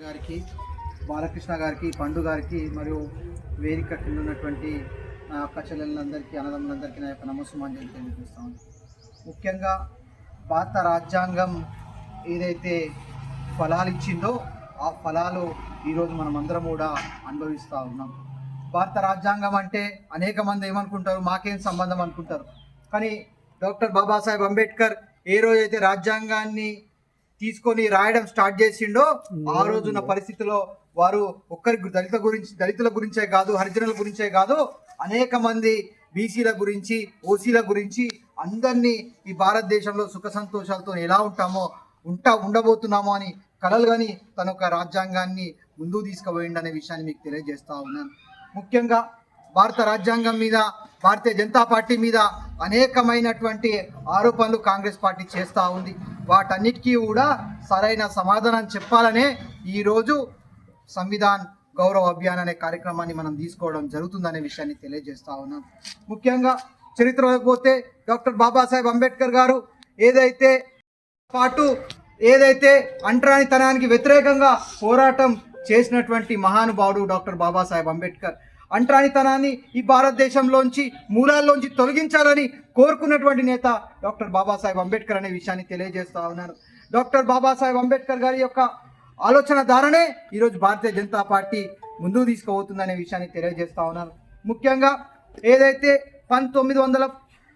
గారికి బాలకృష్ణ గారికి పండు గారికి మరియు వేదిక కింద ఉన్నటువంటి నా అక్క చెల్లెళ్ళందరికీ అన్నదమ్ములందరికీ నా యొక్క నమస్సుమాంజలి తెలియజేస్తాను ముఖ్యంగా భారత రాజ్యాంగం ఏదైతే ఫలాలు ఇచ్చిందో ఆ ఫలాలు ఈరోజు మనం అందరం కూడా అనుభవిస్తూ ఉన్నాం. భారత రాజ్యాంగం అంటే అనేక మంది ఏమనుకుంటారు? మాకేం సంబంధం అనుకుంటారు? కానీ డాక్టర్ బాబాసాహెబ్ అంబేద్కర్ ఏ రోజైతే రాజ్యాంగాన్ని తీసుకొని రాయడం స్టార్ట్ చేసిండో ఆ రోజున్న పరిస్థితిలో వారు ఒక్కరి దళిత గురించి దళితుల గురించే కాదు హరిజనుల గురించే కాదు అనేక మంది బీసీల గురించి ఓసీల గురించి అందరినీ ఈ భారతదేశంలో సుఖ సంతోషాలతో ఎలా ఉంటామో ఉంటా ఉండబోతున్నామో అని కలలు కానీ తన యొక్క రాజ్యాంగాన్ని ముందుకు తీసుకుపోయిండు అనే విషయాన్ని మీకు తెలియజేస్తా ఉన్నాను. ముఖ్యంగా భారత రాజ్యాంగం మీద భారతీయ జనతా పార్టీ మీద అనేకమైనటువంటి ఆరోపణలు కాంగ్రెస్ పార్టీ చేస్తూ ఉంది. వాటన్నిటికీ కూడా సరైన సమాధానం చెప్పాలనే ఈరోజు సంవిధాన్ గౌరవ అభియాన్ అనే కార్యక్రమాన్ని మనం తీసుకోవడం జరుగుతుందనే విషయాన్ని తెలియజేస్తా ఉన్నాం. ముఖ్యంగా చరిత్రలోకి పోతే డాక్టర్ బాబాసాహెబ్ అంబేద్కర్ గారు ఏదైతే పాటు ఏదైతే అంటరానితనానికి వ్యతిరేకంగా పోరాటం చేసినటువంటి మహానుభావుడు డాక్టర్ బాబాసాహెబ్ అంబేద్కర్ అంటరానితనాన్ని ఈ భారతదేశంలోంచి మూలాల్లోంచి తొలగించాలని కోరుకున్నటువంటి నేత డాక్టర్ బాబాసాహెబ్ అంబేద్కర్ అనే విషయాన్ని తెలియజేస్తూ ఉన్నారు. డాక్టర్ బాబాసాహెబ్ అంబేద్కర్ గారి యొక్క ఆలోచన ధారనే ఈరోజు భారతీయ జనతా పార్టీ ముందుకు తీసుకుపోతుందనే విషయాన్ని తెలియజేస్తూ ఉన్నారు. ముఖ్యంగా ఏదైతే పంతొమ్మిది వందల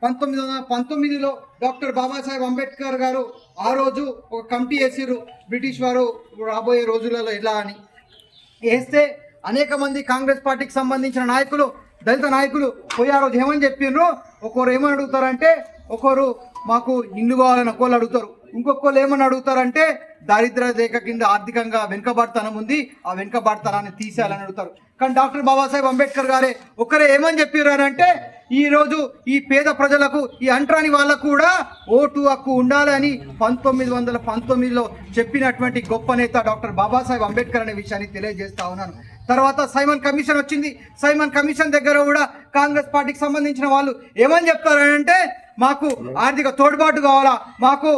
పంతొమ్మిది వందల పంతొమ్మిదిలో డాక్టర్ బాబాసాహెబ్ అంబేద్కర్ గారు ఆ రోజు ఒక కమిటీ వేసిర్రు. బ్రిటిష్ వారు రాబోయే రోజులలో ఎలా అని. వేస్తే అనేక మంది కాంగ్రెస్ పార్టీకి సంబంధించిన నాయకులు దళిత నాయకులు పోయి ఆ రోజు ఏమని చెప్పిండ్రు ఒకరు ఏమని అడుగుతారంటే ఒకరు మాకు ఇల్లు కావాలని ఒకళ్ళు అడుగుతారు. ఇంకొకళ్ళు ఏమని అడుగుతారంటే దారిద్ర రేఖ కింద ఆర్థికంగా వెనుకబాటుతనం ఉంది ఆ వెనుకబాటుతనాన్ని తీసేయాలని అడుగుతారు. కానీ డాక్టర్ బాబాసాహెబ్ అంబేద్కర్ గారే ఒకరే ఏమని చెప్పారు అంటే ఈ ఈ పేద ప్రజలకు ఈ అంటరాని వాళ్ళకు కూడా ఓటు హక్కు ఉండాలని పంతొమ్మిది వందల పంతొమ్మిదిలో చెప్పినటువంటి గొప్ప నేత డాక్టర్ బాబాసాహెబ్ అంబేద్కర్ అనే విషయాన్ని తెలియజేస్తా ఉన్నాను. తర్వాత సైమన్ కమిషన్ వచ్చింది. సైమన్ కమిషన్ దగ్గర కూడా కాంగ్రెస్ పార్టీకి సంబంధించిన వాళ్ళు ఏమని చెప్తారంటే మాకు ఆర్థిక తోడ్పాటు కావాలా మాకు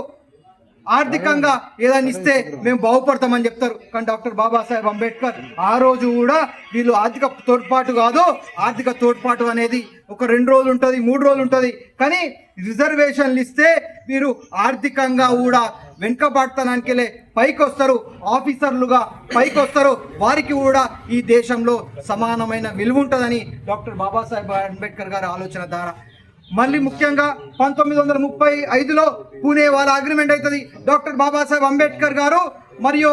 ఆర్థికంగా ఏదైనా ఇస్తే మేము బాగుపడతామని చెప్తారు. కానీ డాక్టర్ బాబాసాహెబ్ అంబేద్కర్ ఆ రోజు కూడా వీళ్ళు ఆర్థిక తోడ్పాటు కాదు ఆర్థిక తోడ్పాటు అనేది ఒక రెండు రోజులు ఉంటుంది మూడు రోజులు ఉంటుంది. కానీ రిజర్వేషన్లు ఇస్తే వీరు ఆర్థికంగా కూడా వెనుకబాటుతనానికి వెళ్ళే పైకి వస్తారు ఆఫీసర్లుగా పైకి వస్తారు వారికి కూడా ఈ దేశంలో సమానమైన విలువ ఉంటుందని డాక్టర్ బాబాసాహెబ్ అంబేద్కర్ గారి ఆలోచన ద్వారా మళ్ళీ ముఖ్యంగా పంతొమ్మిది వందల ముప్పై ఐదులో పూణే వాళ్ళ అగ్రిమెంట్ అవుతుంది. డాక్టర్ బాబాసాహెబ్ అంబేద్కర్ గారు మరియు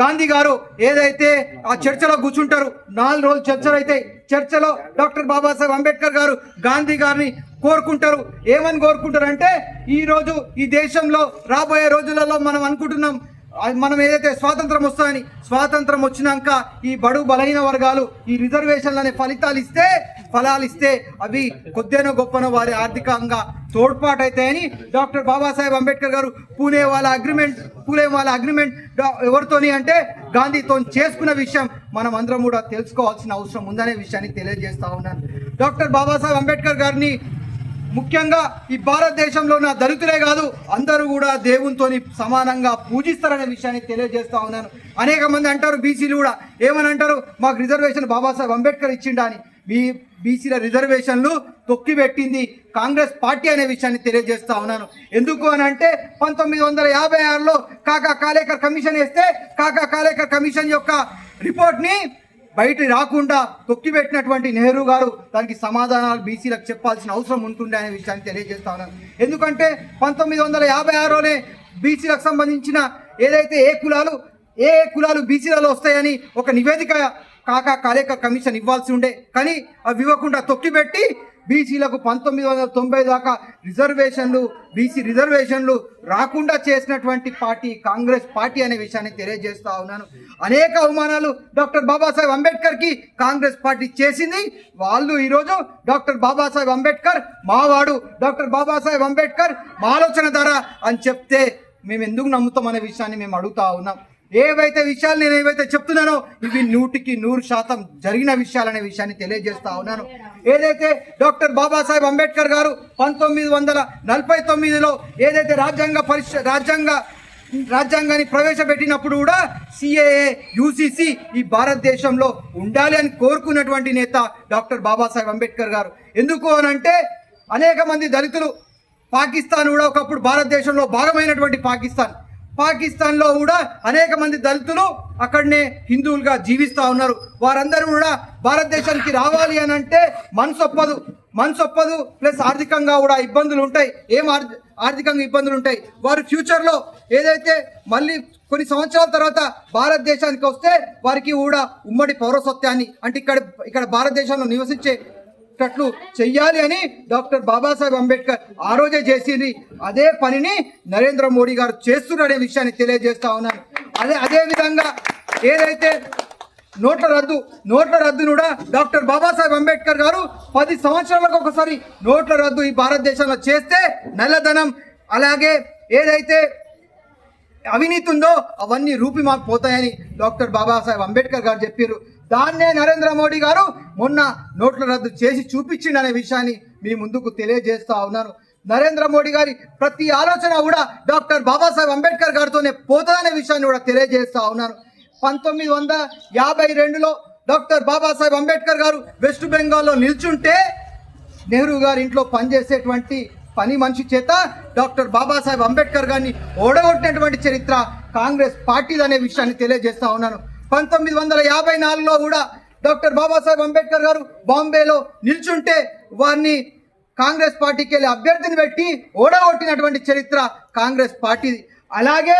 గాంధీ గారు ఏదైతే ఆ చర్చలో కూర్చుంటారు నాలుగు రోజులు చర్చలు అయితే చర్చలో డాక్టర్ బాబాసాహెబ్ అంబేద్కర్ గారు గాంధీ గారిని కోరుకుంటారు. ఏమని కోరుకుంటారు అంటే ఈ ఈ దేశంలో రాబోయే రోజులలో మనం అనుకుంటున్నాం అది మనం ఏదైతే స్వాతంత్రం వస్తుందని స్వాతంత్రం వచ్చినాక ఈ బడు బలహీన వర్గాలు ఈ రిజర్వేషన్లు అనే ఫలితాలు ఇస్తే ఫలాలు ఇస్తే అవి కొద్దినో గొప్పనో వారి ఆర్థికంగా తోడ్పాటు అవుతాయని డాక్టర్ బాబాసాహెబ్ అంబేద్కర్ గారు పూణే వాళ్ళ అగ్రిమెంట్ పూణే వాళ్ళ అగ్రిమెంట్ ఎవరితోని అంటే గాంధీతో చేసుకున్న విషయం మనం అందరం కూడా తెలుసుకోవాల్సిన అవసరం ఉందనే విషయాన్ని తెలియజేస్తా ఉన్నాను. డాక్టర్ బాబాసాహెబ్ అంబేద్కర్ గారిని ముఖ్యంగా ఈ భారతదేశంలో నా దళితులే కాదు అందరూ కూడా దేవునితోని సమానంగా పూజిస్తారనే విషయాన్ని తెలియజేస్తా ఉన్నాను. అనేక మంది అంటారు బీసీలు కూడా ఏమని అంటారు మాకు రిజర్వేషన్ బాబాసాహెబ్ అంబేద్కర్ ఇచ్చిండా అని. బీ బీసీల రిజర్వేషన్లు తొక్కిపెట్టింది కాంగ్రెస్ పార్టీ అనే విషయాన్ని తెలియజేస్తా ఉన్నాను. ఎందుకు అని అంటే పంతొమ్మిది వందల యాభై ఆరులో కాకా కాలేకర్ కమిషన్ వేస్తే కాకా కాలేకర్ కమిషన్ యొక్క రిపోర్ట్ని బయట రాకుండా తొక్కిపెట్టినటువంటి నెహ్రూ గారు దానికి సమాధానాలు బీసీలకు చెప్పాల్సిన అవసరం ఉంటుండే అనే విషయాన్ని తెలియజేస్తా ఉన్నాను. ఎందుకంటే పంతొమ్మిది వందల యాభై ఆరులోనే బీసీలకు సంబంధించిన ఏదైతే ఏ కులాలు ఏ ఏ కులాలు బీసీలలో వస్తాయని ఒక నివేదిక కాకా కాలేక కమిషన్ ఇవ్వాల్సి ఉండే. కానీ అవి ఇవ్వకుండా తొక్కిపెట్టి బీసీలకు పంతొమ్మిది వందల తొంభై దాకా రిజర్వేషన్లు బీసీ రిజర్వేషన్లు రాకుండా చేసినటువంటి పార్టీ కాంగ్రెస్ పార్టీ అనే విషయాన్ని తెలియజేస్తా ఉన్నాను. అనేక అవమానాలు డాక్టర్ బాబాసాహెబ్ అంబేద్కర్కి కాంగ్రెస్ పార్టీ చేసింది. వాళ్ళు ఈరోజు డాక్టర్ బాబాసాహెబ్ అంబేద్కర్ మావాడు డాక్టర్ బాబాసాహెబ్ అంబేద్కర్ మా ఆలోచన ధర అని చెప్తే మేము ఎందుకు నమ్ముతాం అనే విషయాన్ని మేము అడుగుతా ఉన్నాం. ఏవైతే విషయాలు నేను ఏవైతే చెప్తున్నానో ఇవి నూటికి నూరు శాతం జరిగిన విషయాలనే విషయాన్ని తెలియజేస్తా ఉన్నాను. ఏదైతే డాక్టర్ బాబాసాహెబ్ అంబేద్కర్ గారు పంతొమ్మిది వందల నలభై తొమ్మిదిలో ఏదైతే రాజ్యాంగ పరిష రాజ్యాంగ రాజ్యాంగాన్ని ప్రవేశపెట్టినప్పుడు కూడా సిఏఏ యూసిసి ఈ భారతదేశంలో ఉండాలి అని కోరుకున్నటువంటి నేత డాక్టర్ బాబాసాహెబ్ అంబేద్కర్ గారు. ఎందుకు అనంటే అనేక మంది దళితులు పాకిస్తాన్ కూడా ఒకప్పుడు భారతదేశంలో భాగమైనటువంటి పాకిస్తాన్. పాకిస్తాన్లో కూడా అనేక మంది దళితులు అక్కడనే హిందువులుగా జీవిస్తూ ఉన్నారు. వారందరూ కూడా భారతదేశానికి రావాలి అని అంటే మనసొప్పదు మనసొప్పదు ప్లస్ ఆర్థికంగా కూడా ఇబ్బందులు ఉంటాయి. ఏం ఆర్థికంగా ఇబ్బందులు ఉంటాయి? వారు ఫ్యూచర్లో ఏదైతే మళ్ళీ కొన్ని సంవత్సరాల తర్వాత భారతదేశానికి వస్తే వారికి కూడా ఉమ్మడి పౌరసత్వాన్ని అంటే ఇక్కడ ఇక్కడ భారతదేశంలో నివసించే టట్లు చెయ్యాలి అని డాక్టర్ బాబాసాహెబ్ అంబేద్కర్ ఆ రోజే చేసింది. అదే పనిని నరేంద్ర మోడీ గారు చేస్తున్నారనే విషయాన్ని తెలియజేస్తా ఉన్నాను. అదే అదే విధంగా ఏదైతే నోట్ల రద్దు నోట్ల రద్దును కూడా డాక్టర్ బాబాసాహెబ్ అంబేద్కర్ గారు పది సంవత్సరాలకు ఒకసారి నోట్ల రద్దు ఈ భారతదేశంలో చేస్తే నల్లధనం అలాగే ఏదైతే అవినీతి ఉందో అవన్నీ రూపిమాకు పోతాయని డాక్టర్ బాబాసాహెబ్ అంబేద్కర్ గారు చెప్పారు. దాన్నే నరేంద్ర మోడీ గారు మొన్న నోట్ల రద్దు చేసి చూపించిండు అనే విషయాన్ని మీ ముందుకు తెలియజేస్తా ఉన్నాను నరేంద్ర మోడీ గారి ప్రతి ఆలోచన కూడా డాక్టర్ బాబాసాహెబ్ అంబేద్కర్ గారితోనే పోతుందనే విషయాన్ని కూడా తెలియజేస్తా ఉన్నాను పంతొమ్మిది వందల యాభై రెండులో డాక్టర్ బాబాసాహెబ్ అంబేద్కర్ గారు వెస్ట్ బెంగాల్లో నిల్చుంటే నెహ్రూ గారి ఇంట్లో పనిచేసేటువంటి పని మనిషి చేత డాక్టర్ బాబాసాహెబ్ అంబేద్కర్ గారిని ఓడగొట్టినటువంటి చరిత్ర కాంగ్రెస్ పార్టీది అనే విషయాన్ని తెలియజేస్తా ఉన్నాను. పంతొమ్మిది వందల యాభై నాలుగులో కూడా డాక్టర్ బాబాసాహెబ్ అంబేద్కర్ గారు బాంబేలో నిల్చుంటే వారిని కాంగ్రెస్ పార్టీకి వెళ్ళి అభ్యర్థిని పెట్టి ఓడగొట్టినటువంటి చరిత్ర కాంగ్రెస్ పార్టీది. అలాగే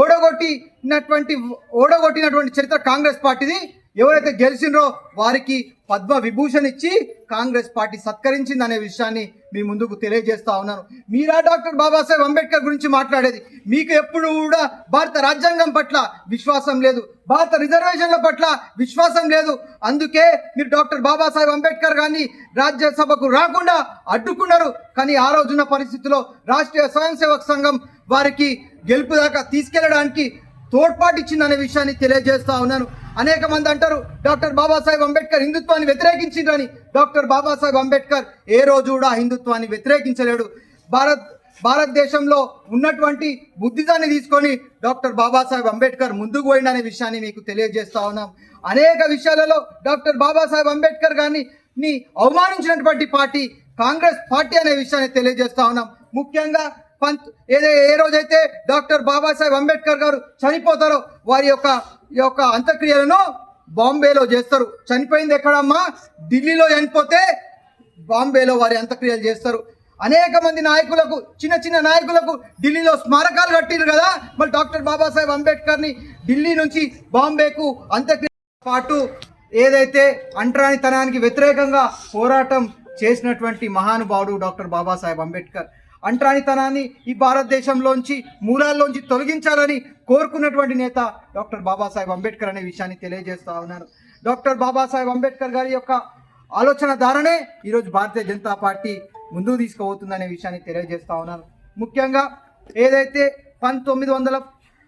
ఓడగొట్టినటువంటి ఓడగొట్టినటువంటి చరిత్ర కాంగ్రెస్ పార్టీది. ఎవరైతే గెలిచినరో వారికి పద్మ విభూషణ్ ఇచ్చి కాంగ్రెస్ పార్టీ సత్కరించింది అనే విషయాన్ని మీ ముందుకు తెలియజేస్తా ఉన్నాను. మీరా డాక్టర్ బాబాసాహెబ్ అంబేద్కర్ గురించి మాట్లాడేది. మీకు ఎప్పుడు కూడా భారత రాజ్యాంగం పట్ల విశ్వాసం లేదు. భారత రిజర్వేషన్ల పట్ల విశ్వాసం లేదు. అందుకే మీరు డాక్టర్ బాబాసాహెబ్ అంబేద్కర్ గారిని రాజ్యసభకు రాకుండా అడ్డుకున్నారు. కానీ ఆ రోజున్న పరిస్థితిలో రాష్ట్రీయ స్వయం సేవక్ సంఘం వారికి గెలుపు దాకా తీసుకెళ్ళడానికి తోడ్పాటిచ్చిందనే విషయాన్ని తెలియజేస్తా ఉన్నాను. అనేక మంది అంటారు డాక్టర్ బాబాసాహెబ్ అంబేద్కర్ హిందుత్వాన్ని వ్యతిరేకించిండ్రని. డాక్టర్ బాబాసాహెబ్ అంబేద్కర్ ఏ రోజు కూడా హిందుత్వాన్ని వ్యతిరేకించలేడు. భారత్ భారతదేశంలో ఉన్నటువంటి బుద్ధిజాన్ని తీసుకొని డాక్టర్ బాబాసాహెబ్ అంబేద్కర్ ముందుకు పోయిందనే విషయాన్ని మీకు తెలియజేస్తా ఉన్నాం. అనేక విషయాలలో డాక్టర్ బాబాసాహెబ్ అంబేద్కర్ గారిని అవమానించినటువంటి పార్టీ కాంగ్రెస్ పార్టీ అనే విషయాన్ని తెలియజేస్తా ఉన్నాం. ముఖ్యంగా పంత్ ఏదే ఏ రోజైతే డాక్టర్ బాబాసాహెబ్ అంబేద్కర్ గారు చనిపోతారో వారి యొక్క ఈ యొక్క అంత్యక్రియలను బాంబేలో చేస్తారు. చనిపోయింది ఎక్కడమ్మా? ఢిల్లీలో చనిపోతే బాంబేలో వారి అంత్యక్రియలు చేస్తారు. అనేక మంది నాయకులకు చిన్న చిన్న నాయకులకు ఢిల్లీలో స్మారకాలు కట్టిరు కదా? మరి డాక్టర్ బాబాసాహెబ్ అంబేద్కర్ని ఢిల్లీ నుంచి బాంబేకు అంత్యక్రియ పాటు ఏదైతే అంటరానితనానికి వ్యతిరేకంగా పోరాటం చేసినటువంటి మహానుభావుడు డాక్టర్ బాబాసాహెబ్ అంబేద్కర్ అంటరానితనాన్ని ఈ భారతదేశంలోంచి మూలాల్లోంచి తొలగించాలని కోరుకున్నటువంటి నేత డాక్టర్ బాబాసాహెబ్ అంబేద్కర్ అనే విషయాన్ని తెలియజేస్తా ఉన్నాను డాక్టర్ బాబాసాహెబ్ అంబేద్కర్ గారి యొక్క ఆలోచన ధారనే ఈరోజు భారతీయ జనతా పార్టీ ముందుకు తీసుకుపోతుందనే విషయాన్ని తెలియజేస్తా ఉన్నాను ముఖ్యంగా ఏదైతే పంతొమ్మిది వందల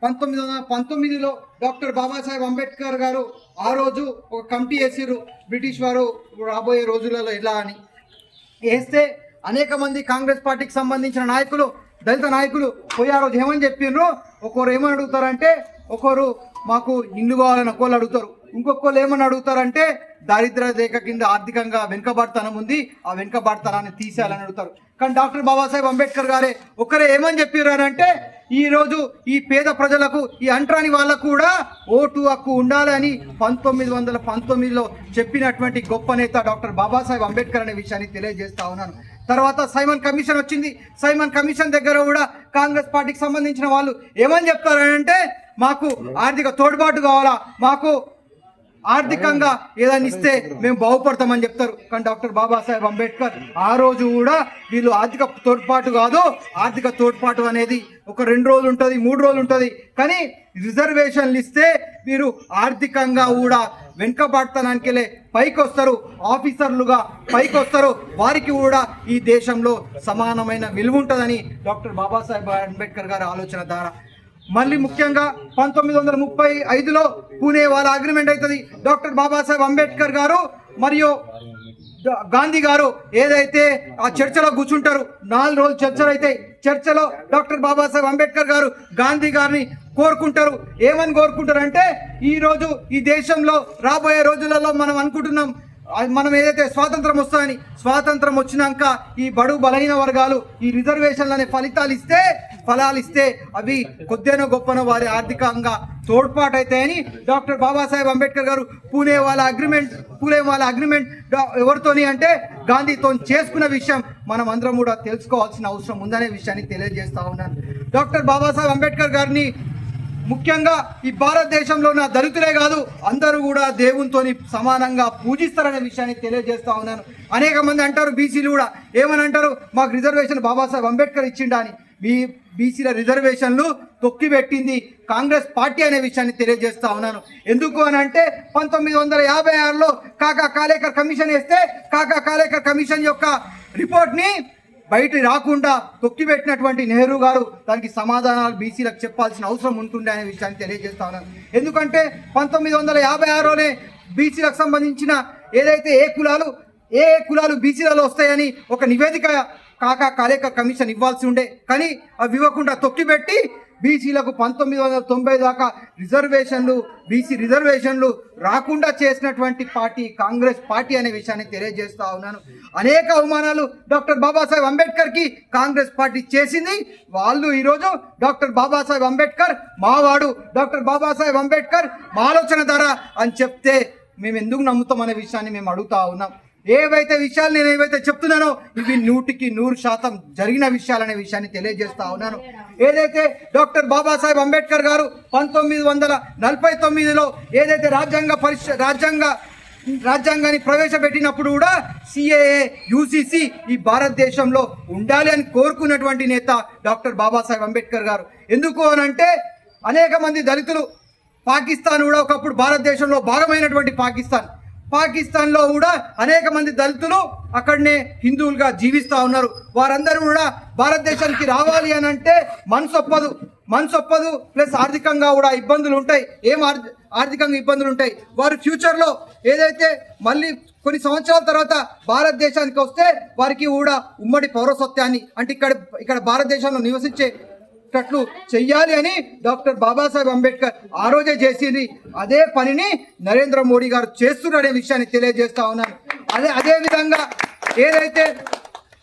పంతొమ్మిది వందల పంతొమ్మిదిలో డాక్టర్ బాబాసాహెబ్ అంబేద్కర్ గారు ఆ రోజు ఒక కమిటీ వేసిర్రు. బ్రిటిష్ వారు రాబోయే రోజులలో ఎలా అని. వేస్తే అనేక మంది కాంగ్రెస్ పార్టీకి సంబంధించిన నాయకులు దళిత నాయకులు పోయి ఆ రోజు ఏమని చెప్పిండ్రు ఒకరు ఏమని అడుగుతారంటే ఒకరు మాకు ఇల్లు కావాలని ఒకళ్ళు అడుగుతారు. ఇంకొకళ్ళు ఏమని అడుగుతారంటే దారిద్ర రేఖ కింద ఆర్థికంగా వెనుకబడతనం ఉంది ఆ వెనుకబడతనాన్ని తీసేయాలని అడుగుతారు. కానీ డాక్టర్ బాబాసాహెబ్ అంబేద్కర్ గారే ఒకరే ఏమని చెప్పారంటే ఈరోజు ఈ ఈ పేద ప్రజలకు ఈ అంటరాని వాళ్ళకు కూడా ఓటు హక్కు ఉండాలని పంతొమ్మిది వందల పంతొమ్మిదిలో చెప్పినటువంటి గొప్ప నేత డాక్టర్ బాబాసాహెబ్ అంబేద్కర్ అనే విషయాన్ని తెలియజేస్తా ఉన్నాను. తర్వాత సైమన్ కమిషన్ వచ్చింది. సైమన్ కమిషన్ దగ్గర కూడా కాంగ్రెస్ పార్టీకి సంబంధించిన వాళ్ళు ఏమని చెప్తారంటే మాకు ఆర్థిక తోడ్పాటు కావాలా మాకు ఆర్థికంగా ఏదైనా ఇస్తే మేము బాగుపడతామని చెప్తారు. కానీ డాక్టర్ బాబాసాహెబ్ అంబేద్కర్ ఆ రోజు కూడా వీళ్ళు ఆర్థిక తోడ్పాటు కాదు ఆర్థిక తోడ్పాటు అనేది ఒక రెండు రోజులు ఉంటుంది మూడు రోజులు ఉంటుంది. కానీ రిజర్వేషన్లు ఇస్తే వీరు ఆర్థికంగా కూడా వెనుకబాటుతనానికి పైకి వస్తారు ఆఫీసర్లుగా పైకి వస్తారు. వారికి కూడా ఈ దేశంలో సమానమైన విలువ ఉంటుందని డాక్టర్ బాబాసాహెబ్ అంబేద్కర్ గారి ఆలోచన ద్వారా మళ్ళీ ముఖ్యంగా పంతొమ్మిది వందల ముప్పై ఐదులో పూణే వాళ్ళ అగ్రిమెంట్ అవుతుంది. డాక్టర్ బాబాసాహెబ్ అంబేద్కర్ గారు మరియు గాంధీ గారు ఏదైతే ఆ చర్చలో కూర్చుంటారు నాలుగు రోజులు చర్చలు అయితే చర్చలో డాక్టర్ బాబాసాహెబ్ అంబేద్కర్ గారు గాంధీ గారిని కోరుకుంటారు. ఏమని కోరుకుంటారంటే ఈరోజు ఈ దేశంలో రాబోయే రోజులలో మనం అనుకుంటున్నాం మనం ఏదైతే స్వాతంత్రం వస్తుందని స్వాతంత్రం వచ్చినాక ఈ బడు బలహీన వర్గాలు ఈ రిజర్వేషన్లు అనే ఫలితాలు ఇస్తే ఫలాలు ఇస్తే అవి కొద్దినో గొప్పనో వారి ఆర్థికంగా తోడ్పాటు అవుతాయని డాక్టర్ బాబాసాహెబ్ అంబేద్కర్ గారు పూణే వాళ్ళ అగ్రిమెంట్ పూణే వాళ్ళ అగ్రిమెంట్ ఎవరితోని అంటే గాంధీతో చేసుకున్న విషయం మనం అందరం కూడా తెలుసుకోవాల్సిన అవసరం ఉందనే విషయాన్ని తెలియజేస్తా ఉన్నాను. డాక్టర్ బాబాసాహెబ్ అంబేద్కర్ గారిని ముఖ్యంగా ఈ భారతదేశంలో ఉన్న దళితులే కాదు అందరూ కూడా దేవునితోని సమానంగా పూజిస్తారనే విషయాన్ని తెలియజేస్తా ఉన్నాను. అనేక మంది అంటారు బీసీలు కూడా ఏమని అంటారు? మాకు రిజర్వేషన్ బాబాసాహెబ్ అంబేద్కర్ ఇచ్చిండా అని. బీ బీసీల రిజర్వేషన్లు తొక్కిపెట్టింది కాంగ్రెస్ పార్టీ అనే విషయాన్ని తెలియజేస్తా ఉన్నాను. ఎందుకు అని అంటే పంతొమ్మిది వందల యాభై ఆరులో కాకా కాలేకర్ కమిషన్ వేస్తే కాకా కాలేకర్ కమిషన్ యొక్క రిపోర్ట్ని బయట రాకుండా తొక్కిపెట్టినటువంటి నెహ్రూ గారు దానికి సమాధానాలు బీసీలకు చెప్పాల్సిన అవసరం ఉంటుండే అనే విషయాన్ని తెలియజేస్తా ఉన్నాను ఎందుకంటే పంతొమ్మిది వందల యాభై ఆరులోనే బీసీలకు సంబంధించిన ఏదైతే ఏ కులాలు ఏ ఏ కులాలు బీసీలలో వస్తాయని ఒక నివేదిక కాక కాలేక కమిషన్ ఇవ్వాల్సి ఉండే. కానీ అవి ఇవ్వకుండా తొక్కిపెట్టి బీసీలకు పంతొమ్మిది వందల తొంభై దాకా రిజర్వేషన్లు బీసీ రిజర్వేషన్లు రాకుండా చేసినటువంటి పార్టీ కాంగ్రెస్ పార్టీ అనే విషయాన్ని తెలియజేస్తా ఉన్నాను. అనేక అవమానాలు డాక్టర్ బాబాసాహెబ్ అంబేద్కర్కి కాంగ్రెస్ పార్టీ చేసింది. వాళ్ళు ఈరోజు డాక్టర్ బాబాసాహెబ్ అంబేద్కర్ మావాడు డాక్టర్ బాబాసాహెబ్ అంబేద్కర్ మా ఆలోచన ధర అని చెప్తే మేము ఎందుకు నమ్ముతాం అనే విషయాన్ని మేము అడుగుతా ఉన్నాం. ఏవైతే విషయాలు నేను ఏవైతే చెప్తున్నానో ఇవి నూటికి నూరు శాతం జరిగిన విషయాలనే విషయాన్ని తెలియజేస్తా ఉన్నాను. ఏదైతే డాక్టర్ బాబాసాహెబ్ అంబేద్కర్ గారు పంతొమ్మిది వందల నలభై తొమ్మిదిలో ఏదైతే రాజ్యాంగ పరిష రాజ్యాంగ రాజ్యాంగాన్ని ప్రవేశపెట్టినప్పుడు కూడా సిఏఏ యూసీసీ ఈ భారతదేశంలో ఉండాలి అని కోరుకున్నటువంటి నేత డాక్టర్ బాబాసాహెబ్ అంబేద్కర్ గారు. ఎందుకు అని అంటే అనేక మంది దళితులు పాకిస్తాన్ కూడా ఒకప్పుడు భారతదేశంలో భాగమైనటువంటి పాకిస్తాన్. పాకిస్తాన్లో కూడా అనేక మంది దళితులు అక్కడనే హిందువులుగా జీవిస్తూ ఉన్నారు. వారందరూ కూడా భారతదేశానికి రావాలి అని అంటే మనసొప్పదు. మనసొప్పదు ప్లస్ ఆర్థికంగా కూడా ఇబ్బందులు ఉంటాయి. ఏం ఆర్థికంగా ఇబ్బందులు ఉంటాయి? వారు ఫ్యూచర్లో ఏదైతే మళ్ళీ కొన్ని సంవత్సరాల తర్వాత భారతదేశానికి వస్తే వారికి కూడా ఉమ్మడి పౌరసత్వాన్ని అంటే ఇక్కడ ఇక్కడ భారతదేశంలో నివసించే టట్లు చెయ్యాలి అని డాక్టర్ బాబాసాహెబ్ అంబేద్కర్ ఆ రోజే చేసింది. అదే పనిని నరేంద్ర మోడీ గారు చేస్తున్నారనే విషయాన్ని తెలియజేస్తా ఉన్నాను. అదే అదే విధంగా ఏదైతే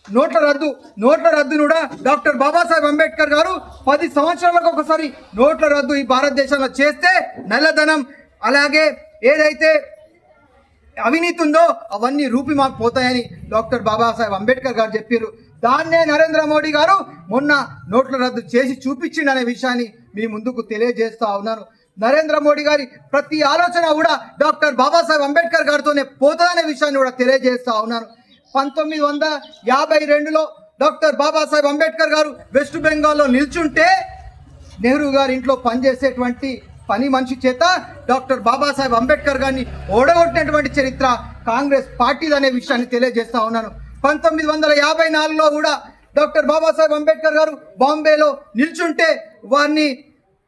నోట్ల రద్దు నోట్ల రద్దును కూడా డాక్టర్ బాబాసాహెబ్ అంబేద్కర్ గారు పది సంవత్సరాలకు ఒకసారి నోట్ల రద్దు ఈ భారతదేశంలో చేస్తే నల్లధనం అలాగే ఏదైతే అవినీతి ఉందో అవన్నీ రూపి మాకు పోతాయని డాక్టర్ బాబాసాహెబ్ అంబేద్కర్ గారు చెప్పారు దాన్నే నరేంద్ర మోడీ గారు మొన్న నోట్ల రద్దు చేసి చూపించిండు అనే విషయాన్ని మీ ముందుకు తెలియజేస్తా ఉన్నాను నరేంద్ర మోడీ గారి ప్రతి ఆలోచన కూడా డాక్టర్ బాబాసాహెబ్ అంబేద్కర్ గారితోనే పోతుందనే విషయాన్ని కూడా తెలియజేస్తా ఉన్నాను పంతొమ్మిది వందల యాభై రెండులో డాక్టర్ బాబాసాహెబ్ అంబేద్కర్ గారు వెస్ట్ బెంగాల్లో నిల్చుంటే నెహ్రూ గారి ఇంట్లో పనిచేసేటువంటి పని మనిషి చేత డాక్టర్ బాబాసాహెబ్ అంబేద్కర్ గారిని ఓడగొట్టినటువంటి చరిత్ర కాంగ్రెస్ పార్టీది అనే విషయాన్ని తెలియజేస్తా ఉన్నాను. పంతొమ్మిది వందల యాభై నాలుగులో కూడా డాక్టర్ బాబాసాహెబ్ అంబేద్కర్ గారు బాంబేలో నిల్చుంటే వారిని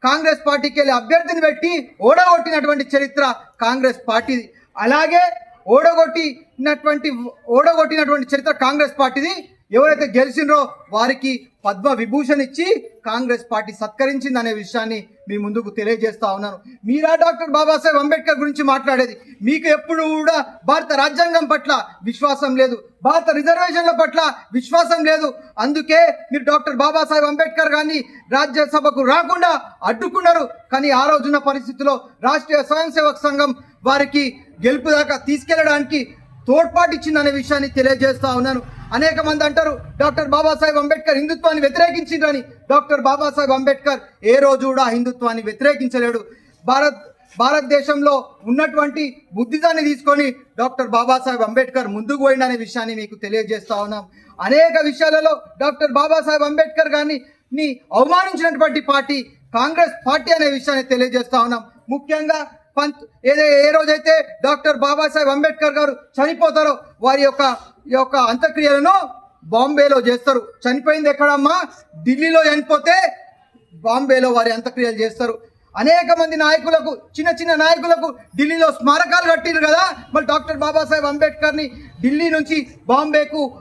కాంగ్రెస్ పార్టీకి వెళ్ళి అభ్యర్థిని పెట్టి ఓడగొట్టినటువంటి చరిత్ర కాంగ్రెస్ పార్టీది అలాగే ఓడగొట్టినటువంటి ఓడగొట్టినటువంటి చరిత్ర కాంగ్రెస్ పార్టీది. ఎవరైతే గెలిచినరో వారికి పద్మ విభూషణ్ ఇచ్చి కాంగ్రెస్ పార్టీ సత్కరించింది అనే విషయాన్ని మీ ముందుకు తెలియజేస్తా ఉన్నాను. మీరా డాక్టర్ బాబాసాహెబ్ అంబేద్కర్ గురించి మాట్లాడేది. మీకు ఎప్పుడు కూడా భారత రాజ్యాంగం పట్ల విశ్వాసం లేదు. భారత రిజర్వేషన్ల పట్ల విశ్వాసం లేదు. అందుకే మీరు డాక్టర్ బాబాసాహెబ్ అంబేద్కర్ గారిని రాజ్యసభకు రాకుండా అడ్డుకున్నారు. కానీ ఆ రోజున్న పరిస్థితిలో రాష్ట్రీయ స్వయం సేవక సంఘం వారికి గెలుపు దాకా తీసుకెళ్ళడానికి తోడ్పాటిచ్చిందనే విషయాన్ని తెలియజేస్తా ఉన్నాను. అనేక మంది అంటారు డాక్టర్ బాబాసాహెబ్ అంబేద్కర్ హిందుత్వాన్ని వ్యతిరేకించిండ్రని. డాక్టర్ బాబాసాహెబ్ అంబేద్కర్ ఏ రోజు కూడా హిందుత్వాన్ని వ్యతిరేకించలేడు. భారత్ భారతదేశంలో ఉన్నటువంటి బుద్ధిజాన్ని తీసుకొని డాక్టర్ బాబాసాహెబ్ అంబేద్కర్ ముందుకు పోయిండనే విషయాన్ని మీకు తెలియజేస్తా ఉన్నాం. అనేక విషయాలలో డాక్టర్ బాబాసాహెబ్ అంబేద్కర్ గారిని ని అవమానించినటువంటి పార్టీ కాంగ్రెస్ పార్టీ అనే విషయాన్ని తెలియజేస్తా ఉన్నాం. ముఖ్యంగా పంత్ ఏదే ఏ రోజైతే డాక్టర్ బాబాసాహెబ్ అంబేద్కర్ గారు చనిపోతారో వారి యొక్క ఈ యొక్క అంత్యక్రియలను బాంబేలో చేస్తారు. చనిపోయింది ఎక్కడమ్మా? ఢిల్లీలో చనిపోతే బాంబేలో వారి అంత్యక్రియలు చేస్తారు. అనేక మంది నాయకులకు చిన్న చిన్న నాయకులకు ఢిల్లీలో స్మారకాలు కట్టిరు కదా? మరి డాక్టర్ బాబాసాహెబ్ అంబేద్కర్ని ఢిల్లీ నుంచి బాంబేకు